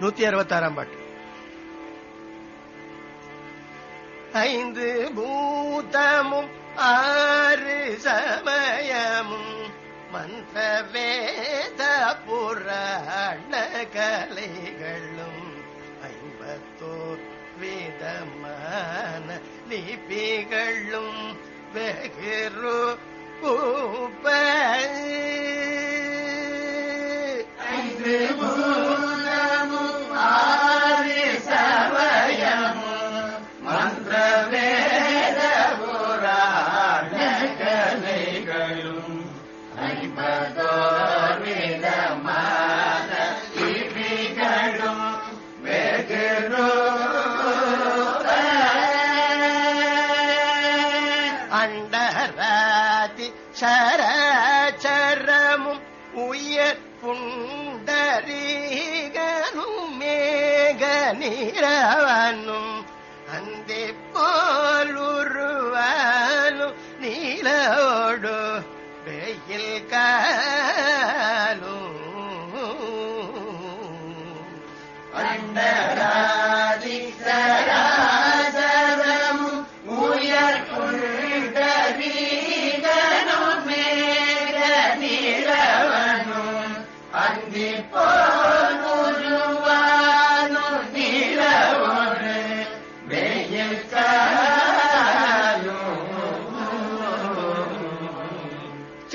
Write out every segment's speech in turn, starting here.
நூத்தி அறுபத்தாறாம் பாட்டு. ஐந்து பூதமும் ஆறு சமயமும் மந்திரவேத புறள்ள கலைகளும் ஐம்பத்தோர் விதமான லிபிகளும் வெகுரு பூப்ப ஐந்து மூலமும் ஆறு சவயமும் ஐம்பதோ நீரவனும்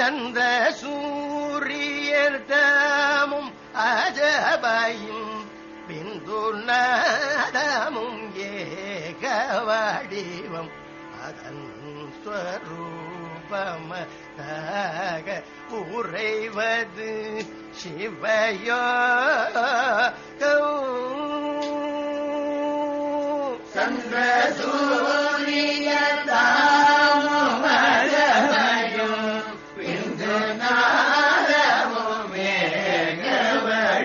சந்திர சூரியர் தாமும் அஜபையும் பிந்து நாதமும் ஏக வடிவம் அதன் ஸ்வரூபமாக உறைவது சிவையோ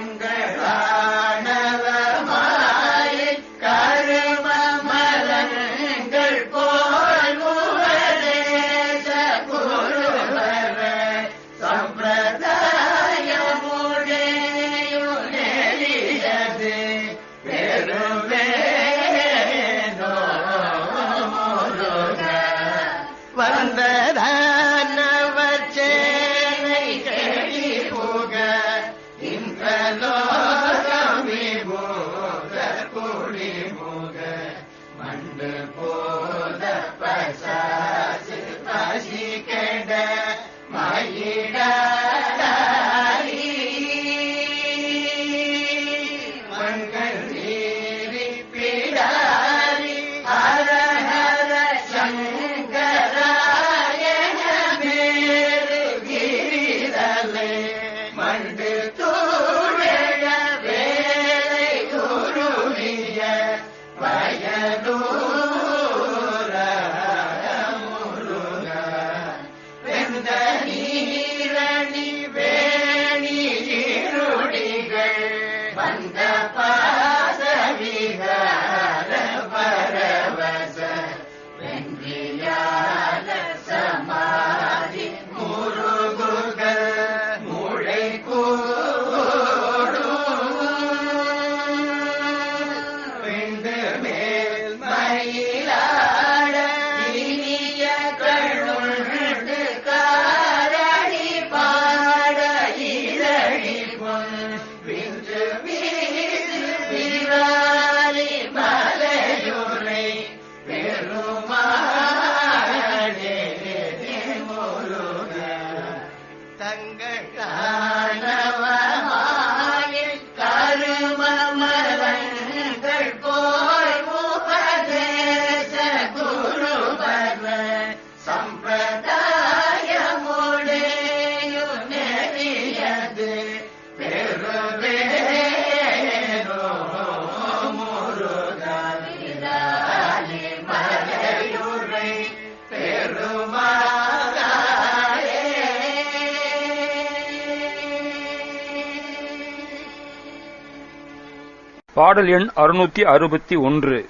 உங்க the முருகாலி மலையுரை பெருமாளே பாடல் எண் அறுநூத்தி அறுபத்தி ஒன்று.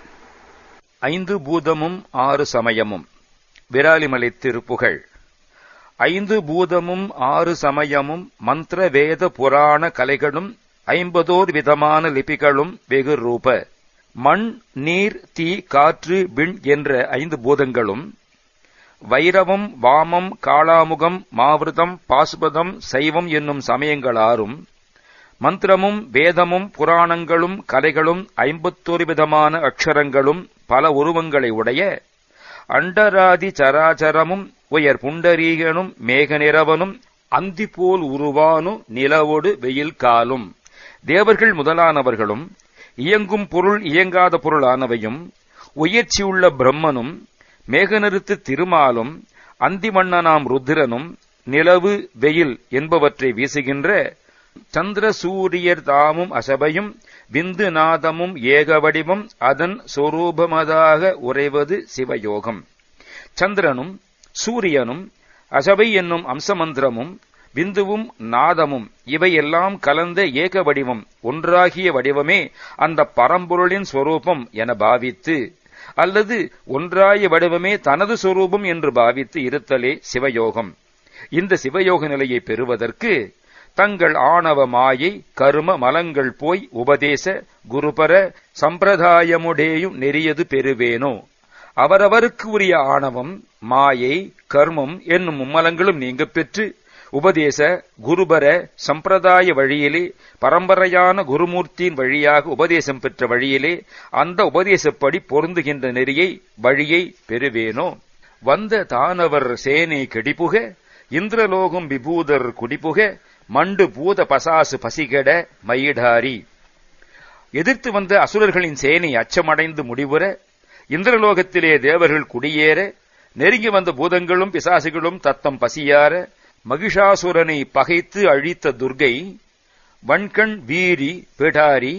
ஐந்து பூதமும் ஆறு சமயமும். விராலிமலை திருப்புகழ் ஐந்து பூதமும் ஆறு சமயமும் மந்திர வேத புராண கலைகளும் ஐம்பதோர் விதமான லிபிகளும் வெகு ரூப. மண் நீர் தீ காற்று விண் என்ற ஐந்து பூதங்களும். வைரவம் வாமம் காளாமுகம் மாவிரதம் பாசுபதம் சைவம் என்னும் சமயங்களாரும். மந்திரமும் வேதமும் புராணங்களும் கலைகளும் ஐம்பத்தொரு விதமான அக்ஷரங்களும் பல உருவங்களை உடைய அண்டராதி சராச்சரமும் உயர் புண்டரீகனும் மேகநிறவனும் அந்தி போல் உருவானு நிலவோடு வெயில் காலும். தேவர்கள் முதலானவர்களும் இயங்கும் பொருள் இயங்காத பொருளானவையும் உயர்ச்சியுள்ள பிரம்மனும் மேகநிறுத்து திருமாலும் அந்திமன்னனாம் ருத்திரனும் நிலவு வெயில் என்பவற்றை வீசுகின்ற சந்திர சூரியர் தாமும் அசபையும் விந்து நாதமும் ஏக வடிவம் அதன் சொரூபமதாக உறைவது சிவயோகம். சந்திரனும் சூரியனும் அசபை என்னும் அம்சமந்திரமும் விந்துவும் நாதமும் இவையெல்லாம் கலந்த ஏக வடிவம் ஒன்றாகிய வடிவமே அந்த பரம்பொருளின் ஸ்வரூபம் என பாவித்து அல்லது ஒன்றாய வடிவமே தனது சொரூபம் என்று பாவித்து இருத்தலே சிவயோகம். இந்த சிவயோக நிலையை பெறுவதற்கு தங்கள் ஆணவ மாயை கரும மலங்கள் போய் உபதேச குருபர சம்பிரதாயமுடேயும் நெறியது பெறுவேனோ? அவரவருக்கு உரிய ஆணவம் மாயை கர்மம் என்னும் மும்மலங்களும் நீங்க பெற்று உபதேச குருபர சம்பிரதாய வழியிலே பரம்பரையான குருமூர்த்தியின் வழியாக உபதேசம் பெற்ற வழியிலே அந்த உபதேசப்படி பொருந்துகின்ற நெறியை வழியை பெறுவேனோ? வந்த தானவர் சேனை கெடிபுக இந்திரலோகம் விபூதர் குடிபுக மண்டு பூத பசாசு பசிகெட மயிடாரி. எதிர்த்து வந்த அசுரர்களின் சேனை அச்சமடைந்து முடிவுற இந்திரலோகத்திலே தேவர்கள் குடியேற நெருங்கி வந்த பூதங்களும் பிசாசுகளும் தத்தம் பசியார மகிஷாசுரனை பகைத்து அழித்த துர்கை வன்கண் வீரி பிடாரி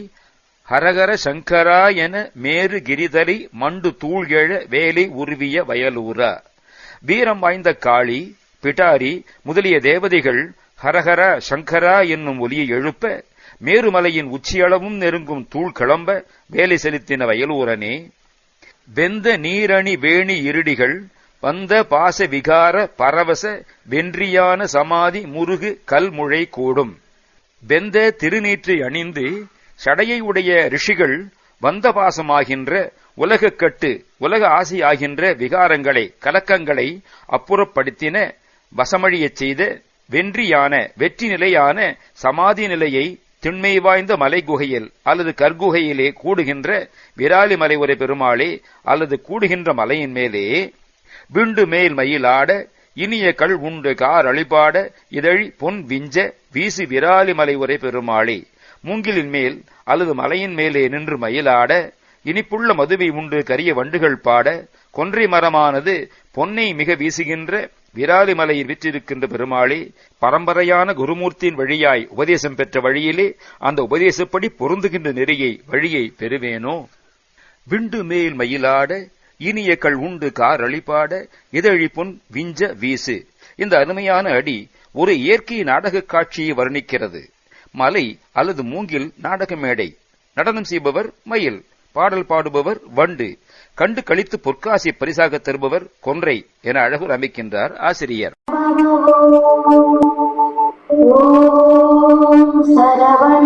ஹரஹர சங்கரா என மேரு கிரிதலை மண்டு தூள் எழ வேலை உருவிய வயலூரா. வீரம் வாய்ந்த காளி பிடாரி முதலிய தேவதைகள் ஹரஹர சங்கரா என்னும் ஒலியை எழுப்ப மேருமலையின் உச்சியளவும் நெருங்கும் தூள் கிளம்ப வேலை செலுத்தின வயலூரனே. வெந்த நீரணி வேணி இருடிகள் வந்த பாச விகார பரவச வென்றியான சமாதி முருகு கல்முழை கூடும். வெந்த திருநீற்றை அணிந்து சடையை உடைய ரிஷிகள் வந்த பாசமாகின்ற உலகக்கட்டு உலக ஆசையாகின்ற விகாரங்களை கலக்கங்களை அப்புறப்படுத்தின வசமழியச் செய்த வென்றியான வெற்றி நிலையான சமாதி நிலையை திண்மை வாய்ந்த மலை குகையில் அல்லது கற்குகையிலே கூடுகின்ற விராலி மலை உரை பெருமாளே அல்லது கூடுகின்ற மலையின் மேலே விண்டு மேல் மயிலாட இனிய கள் உண்டு கார் அழிபாட இதழி பொன் விஞ்ச வீசி விராலி மலை உரை பெருமாளே. மூங்கிலின் மேல் அல்லது மலையின் மேலே நின்று மயிலாட இனிப்புள்ள மதுவை உண்டு கரிய வண்டுகள் பாட கொன்றை மரமானது பொன்னை மிக வீசுகின்ற விராலி மலையில் விற்றிருக்கின்ற பெருமாளே பரம்பரையான குருமூர்த்தியின் வழியாய் உபதேசம் பெற்ற வழியிலே அந்த உபதேசப்படி பொருந்துகின்ற நெறியை வழியை பெறுவேனோ? விண்டு மேல் மயிலாட இனிய கள் உண்டு கார் அழிப்பாட இதழி பொன் விஞ்ச வீசு. இந்த அருமையான அடி ஒரு இயற்கை நாடக காட்சியை வர்ணிக்கிறது. மலை அல்லது மூங்கில் நாடக மேடை நடனம் செய்பவர் மயில் பாடல் பாடுபவர் வண்டு. கண்டு கழித்து பொற்காசி பரிசாக தருபவர் கொன்றை என அழகு அமைக்கின்றார் ஆசிரியர். சரவண